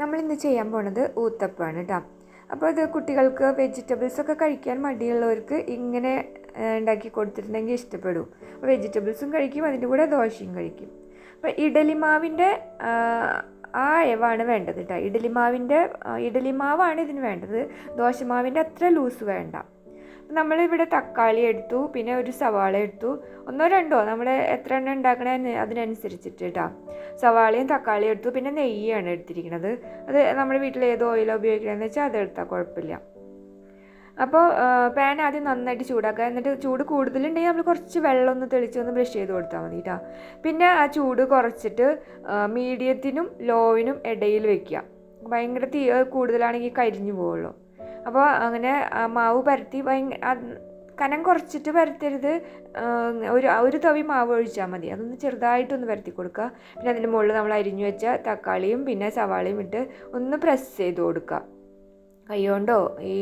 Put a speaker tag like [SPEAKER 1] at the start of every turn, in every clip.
[SPEAKER 1] നമ്മളിന്ന് ചെയ്യാൻ പോണത് ഊത്തപ്പമാണ് കേട്ടോ അപ്പോൾ ഇത് കുട്ടികൾക്ക് വെജിറ്റബിൾസ് ഒക്കെ കഴിക്കാൻ മടിയുള്ളവർക്ക് ഇങ്ങനെ ഉണ്ടാക്കി കൊടുത്തിട്ടുണ്ടെങ്കിൽ ഇഷ്ടപ്പെടും. അപ്പോൾ വെജിറ്റബിൾസും കഴിക്കും അതിന്റെ കൂടെ ദോശയും കഴിക്കും. അപ്പോൾ ഇഡലി മാവിന്റെ ആ, അയവാണ് വേണ്ടത് കേട്ടോ ഇഡലി മാവിന്റെ ആ, ഇഡലി മാവാണ് ഇതിന് വേണ്ടത്. ദോശമാവിന്റെ അത്ര ലൂസ് വേണ്ട. നമ്മളിവിടെ തക്കാളി എടുത്തു പിന്നെ ഒരു സവാള എടുത്തു. ഒന്നോ രണ്ടോ നമ്മൾ എത്ര എണ്ണം ഉണ്ടാക്കണേ അതിനനുസരിച്ചിട്ട് കേട്ടോ സവാളയും തക്കാളിയും എടുത്തു പിന്നെ നെയ്യാണ് എടുത്തിരിക്കുന്നത്. അത് നമ്മുടെ വീട്ടിൽ ഏത് ഓയിലോ ഉപയോഗിക്കണമെന്ന് വെച്ചാൽ അതെടുത്താൽ കുഴപ്പമില്ല. അപ്പോൾ പാൻ ആദ്യം നന്നായിട്ട് ചൂടാക്കുക. എന്നിട്ട് ചൂട് കൂടുതലുണ്ടെങ്കിൽ നമ്മൾ കുറച്ച് വെള്ളം ഒന്ന് തെളിച്ച് ഒന്ന് ബ്രഷ് ചെയ്ത് കൊടുത്താൽ മതി കേട്ടോ പിന്നെ ആ ചൂട് കുറച്ചിട്ട് മീഡിയത്തിനും ലോവിനും ഇടയിൽ വെക്കുക. ഭയങ്കര തീ കൂടുതലാണെങ്കിൽ കരിഞ്ഞു പോവുള്ളൂ. അപ്പോൾ അങ്ങനെ മാവ് പരത്തി ഭയങ്കര കനം കുറച്ചിട്ട് പരത്തരുത്. ഒരു ഒരു തവി മാവ് ഒഴിച്ചാൽ മതി. അതൊന്ന് ചെറുതായിട്ടൊന്ന് പരത്തി കൊടുക്കുക പിന്നെ അതിന്റെ മുകളിൽ നമ്മൾ അരിഞ്ഞു വെച്ച തക്കാളിയും പിന്നെ സവാളയും ഇട്ട് ഒന്ന് പ്രസ് ചെയ്ത് കൊടുക്കുക കൈ കൊണ്ടോ ഈ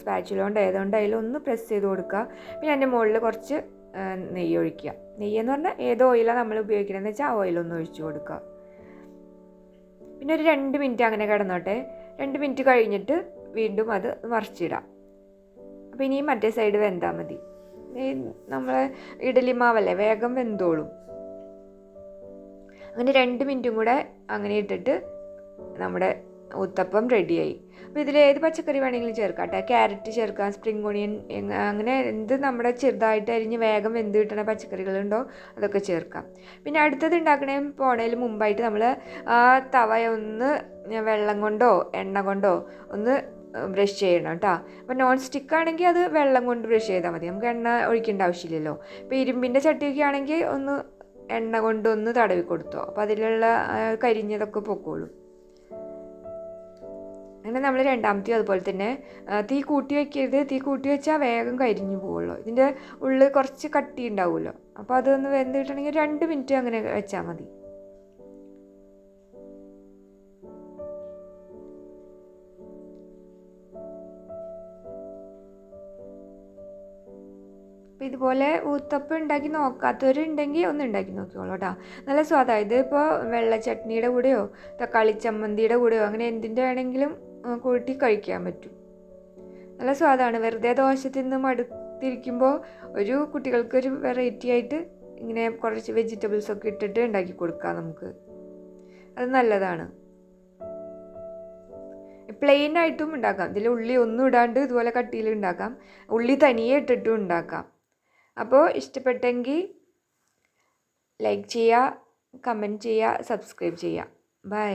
[SPEAKER 1] സ്പാച്ചിലോണ്ടോ ഏതുകൊണ്ടായാലും ഒന്ന് പ്രസ് ചെയ്ത് കൊടുക്കുക പിന്നെ അതിന്റെ മുകളിൽ കുറച്ച് നെയ്യ് ഒഴിക്കുക നെയ്യ് എന്ന് പറഞ്ഞാൽ ഏത് ഓയിലാണ് നമ്മൾ ഉപയോഗിക്കണമെന്ന് വെച്ചാൽ ആ ഓയിലൊന്ന് ഒഴിച്ചു കൊടുക്കുക പിന്നെ ഒരു രണ്ട് മിനിറ്റ് അങ്ങനെ കിടന്നോട്ടെ. രണ്ട് മിനിറ്റ് കഴിഞ്ഞിട്ട് വീണ്ടും അത് മറിച്ചിടാം. അപ്പോൾ ഇനി മറ്റേ സൈഡ് വെന്താൽ മതി. ഈ നമ്മളെ ഇഡലി മാവല്ലേ വേഗം വെന്തോളും. അങ്ങനെ രണ്ട് മിനിറ്റും കൂടെ അങ്ങനെ ഇട്ടിട്ട് നമ്മുടെ ഉത്തപ്പം റെഡിയായി അപ്പോൾ ഇതിൽ ഏത് പച്ചക്കറി വേണമെങ്കിലും ചേർക്കാം കേട്ടോ. ക്യാരറ്റ് ചേർക്കാം സ്പ്രിംഗ് ഓണിയൻ അങ്ങനെ എന്ത് നമ്മുടെ ചെറുതായിട്ട് അരിഞ്ഞ് വേഗം വെന്ത് കിട്ടുന്ന പച്ചക്കറികളുണ്ടോ അതൊക്കെ ചേർക്കാം. പിന്നെ അടുത്തത് ഉണ്ടാക്കണേ പോണേൽ മുമ്പായിട്ട് നമ്മൾ ആ തവ ഒന്ന് വെള്ളം കൊണ്ടോ എണ്ണ കൊണ്ടോ ഒന്ന് ബ്രഷ് ചെയ്യണം കേട്ടോ അപ്പോൾ നോൺ സ്റ്റിക്ക് ആണെങ്കിൽ അത് വെള്ളം കൊണ്ട് ബ്രഷ് ചെയ്താൽ മതി. നമുക്ക് എണ്ണ ഒഴിക്കേണ്ട ആവശ്യമില്ലല്ലോ. ഇപ്പോൾ ഇരുമ്പിന്റെ ചട്ടിയൊക്കെ ആണെങ്കിൽ ഒന്ന് എണ്ണ കൊണ്ട് ഒന്ന് തടവി കൊടുത്തോ. അപ്പോൾ അതിലുള്ള കരിഞ്ഞതൊക്കെ പൊക്കോളും. അങ്ങനെ നമ്മൾ രണ്ടാമത്തെ അതുപോലെ തന്നെ തീ കൂട്ടി വയ്ക്കരുത് തീ കൂട്ടി വെച്ചാൽ വേഗം കരിഞ്ഞു പോവുള്ളൂ. ഇതിന്റെ ഉള്ളിൽ കുറച്ച് കട്ടി ഉണ്ടാവുമല്ലോ. അപ്പോൾ അതൊന്ന് വെന്ത് കിട്ടണമെങ്കിൽ രണ്ട് മിനിറ്റ് അങ്ങനെ വെച്ചാൽ മതി. അപ്പോൾ ഇതുപോലെ ഊത്തപ്പം ഉണ്ടാക്കി നോക്കാത്തവരുണ്ടെങ്കിൽ ഒന്ന് ഉണ്ടാക്കി നോക്കിക്കോളൂ കേട്ടോ. നല്ല സ്വാദാണ് ഇത് ഇപ്പോൾ വെള്ള ചട്നിയുടെ കൂടെയോ തക്കാളി ചമ്മന്തിയുടെ കൂടെയോ അങ്ങനെ എന്തിന്റെ വേണമെങ്കിലും കൂട്ടി കഴിക്കാൻ പറ്റും. നല്ല സ്വാദാണ്. വെറുതെ ദോശ തിന്ന് മടുത്തിരിക്കുമ്പോൾ ഒരു കുട്ടികൾക്കൊരു വെറൈറ്റി ആയിട്ട് ഇങ്ങനെ കുറച്ച് വെജിറ്റബിൾസ് ഒക്കെ ഇട്ടിട്ട് ഉണ്ടാക്കി കൊടുക്കാം നമുക്ക്. അത് നല്ലതാണ്. പ്ലെയിൻ ആയിട്ടും ഉണ്ടാക്കാം. ഇതിൽ ഉള്ളി ഒന്നും ഇടാണ്ട് ഇതുപോലെ കട്ടിയിൽ ഉണ്ടാക്കാം. ഉള്ളി തനിയെ ഇട്ടിട്ടും ഉണ്ടാക്കാം. അപ്പോൾ ഇഷ്ടപ്പെട്ടെങ്കിൽ ലൈക്ക് ചെയ്യുക കമൻറ്റ് ചെയ്യുക സബ്സ്ക്രൈബ് ചെയ്യുക ബൈ